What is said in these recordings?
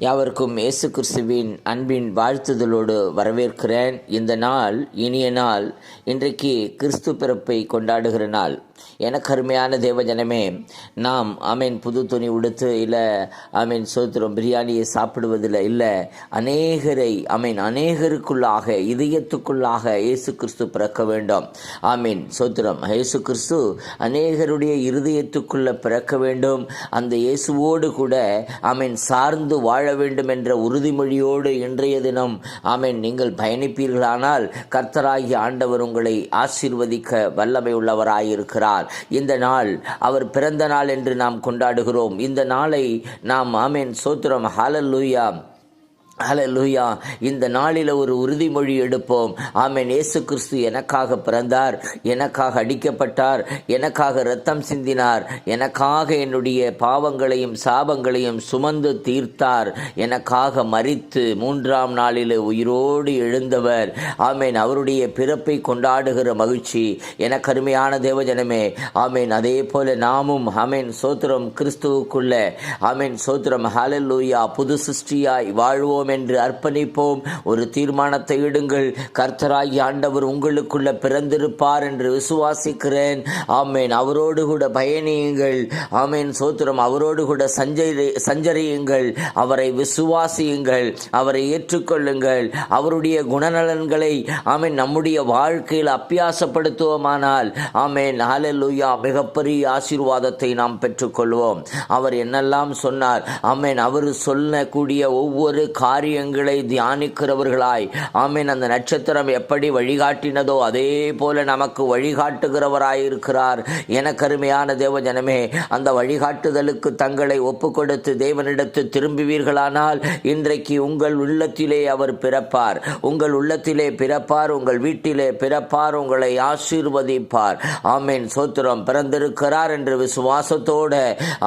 யாவருக்கும் இயேசு கிறிஸ்துவின் அன்பின் வாழ்த்துதலோடு வரவேற்கிறேன். இந்த நாள் இனிய நாள். இன்றைக்கு கிறிஸ்து பிறப்பை கொண்டாடுகிற நாள். எனக்கு அருமையான தேவஜனமே நாம் ஆமீன் புது துணி உடுத்து இல்லை ஆமீன் சோத்திரம் பிரியாணியை சாப்பிடுவதில் இல்லை அநேகரை ஆமீன் அநேகருக்குள்ளாக இதயத்துக்குள்ளாக இயேசு கிறிஸ்து பிறக்க வேண்டும். ஆமீன் சோத்திரம் இயேசு கிறிஸ்து அநேகருடைய இருதயத்துக்குள்ள பிறக்க வேண்டும். அந்த இயேசுவோடு கூட ஆமீன் சார்ந்து வாழ வேண்டும் என்ற உறுதிமொழியோடு இன்றைய தினம் ஆமீன் நீங்கள் பயணிப்பீர்களானால் கர்த்தராகி ஆண்டவர் உங்களை ஆசீர்வதிக்க வல்லமை உள்ளவராயிருக்கிறார். இந்த நாள் அவர் பிறந்த நாள் என்று நாம் கொண்டாடுகிறோம். இந்த நாளை நாம் ஆமேன் சோத்திரம் ஹாலல்லூயா அலலூயா இந்த நாளில் ஒரு உறுதிமொழி எடுப்போம். ஆமேன். இயேசு கிறிஸ்து எனக்காக பிறந்தார். எனக்காக அடிக்கப்பட்டார். எனக்காக ரத்தம் சிந்தினார். எனக்காக என்னுடைய பாவங்களையும் சாபங்களையும் சுமந்து தீர்த்தார். எனக்காக மரித்து மூன்றாம் நாளில் உயிரோடு எழுந்தவர். ஆமேன். அவருடைய பிறப்பை கொண்டாடுகிற மகிழ்ச்சி. எனக்கு அருமையான தேவஜனமே. ஆமேன். அதே போல நாமும் ஆமேன் சோத்திரம் கிறிஸ்துவுக்குள்ள. ஆமேன். சோத்திரம் ஹalleluya புது சிருஷ்டியாய் வாழ்வோம் செய்வோம் என்று அர்ப்பணிப்போம். ஒரு தீர்மானத்தை இடுங்கள். கர்த்தராகி ஆண்டவர் உங்களுக்குள்ள பிறந்திருப்பார் என்று விசுவாசிக்கிறேன். ஆமேன். அவரோடு கூட பயணியுங்கள். ஆமேன். சோத்திரம். அவரோடு கூட சஞ்சரி சஞ்சரியுங்கள். அவரை விசுவாசியுங்கள். அவரை ஏற்றுக்கொள்ளுங்கள். அவருடைய குணநலன்களை ஆமேன் நம்முடைய வாழ்க்கையில் அப்பியாசப்படுத்துவோமானால் ஆமேன். ஹalleluya. மிகப்பெரிய ஆசீர்வாதத்தை நாம் பெற்றுக்கொள்வோம். அவர் என்னெல்லாம் சொன்னார்? ஆமேன். அவர் சொல்லக்கூடிய ஒவ்வொரு காரியங்களை தியானிக்கிறவர்களாய். ஆமீன். அந்த நட்சத்திரம் எப்படி வழிகாட்டினதோ அதே போல நமக்கு வழிகாட்டுகிறவராயிருக்கிறார். என கருமையான தேவ ஜனமே அந்த வழிகாட்டுதலுக்கு தங்களை ஒப்பு கொடுத்து தேவனிடத்து திரும்புவீர்களானால் இன்றைக்கு உங்கள் உள்ளத்திலே அவர் பிறப்பார். உங்கள் உள்ளத்திலே பிறப்பார் உங்கள் வீட்டிலே பிறப்பார் உங்களை ஆசீர்வதிப்பார். ஆமேன். சோத்திரம் பிறந்திருக்கிறார் என்று விசுவாசத்தோடு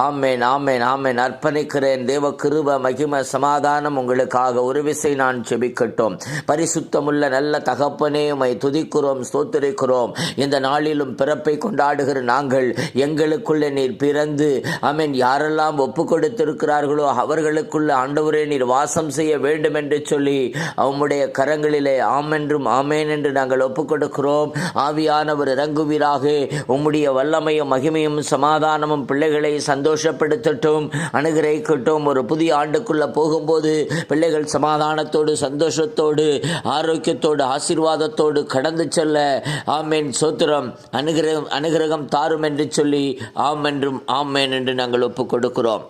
ஆமேன் ஆமேன் ஆமேன். அர்ப்பணிக்கிறேன். தேவ கிருப மகிம சமாதானம் உங்களுக்கு உங்களுக்காக ஒரு விசை நான் செபிக்கட்டும். பரிசுத்தமுள்ள நல்ல தகப்பனே உமை துதிக்கிறோம் ஸ்தோத்திரிக்கிறோம். இந்த நாளிலும் பிறப்பை கொண்டாடுகிற நாங்கள் எங்களுக்குள்ளே நீர் பிறந்து அமீன் யாரெல்லாம் ஒப்பு கொடுத்திருக்கிறார்களோ அவர்களுக்குள்ள ஆண்டவரே நீர் வாசம் செய்ய வேண்டும் என்று சொல்லி அவனுடைய கரங்களிலே ஆமென்றும் ஆமேன் என்று நாங்கள் ஒப்பு கொடுக்கிறோம் ஆவியானவர் இறங்குவீராக. உம்முடைய வல்லமையும் மகிமையும் சமாதானமும் பிள்ளைகளை சந்தோஷப்படுத்தட்டும் அணுகிரைக்கட்டும் ஒரு புதிய ஆண்டுக்குள்ள போகும்போது பிள்ளைகள் சமாதானத்தோடு சந்தோஷத்தோடு ஆரோக்கியத்தோடு ஆசீர்வாதத்தோடு கடந்து செல்ல ஆமேன். சோத்திரம் அனுகிரகம் அனுகிரகம் தாரும் என்று சொல்லி ஆம் என்றும் ஆமேன் என்று நாங்கள் ஒப்புக் கொடுக்கிறோம்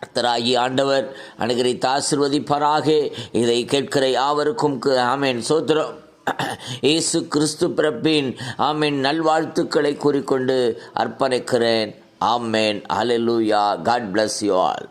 கர்த்தராகி ஆண்டவர் அனுகிரகித்து ஆசிர்வதிப்பாராக. இதை கேட்கிற யாவருக்கும் ஆமேன். சோத்திரம் இயேசு கிறிஸ்து பிறப்பின் ஆமேன். நல்வாழ்த்துக்களை கூறிக்கொண்டு அர்ப்பணிக்கிறேன். ஆமேன். அலெலூயா காட் பிளஸ் யூ ஆல்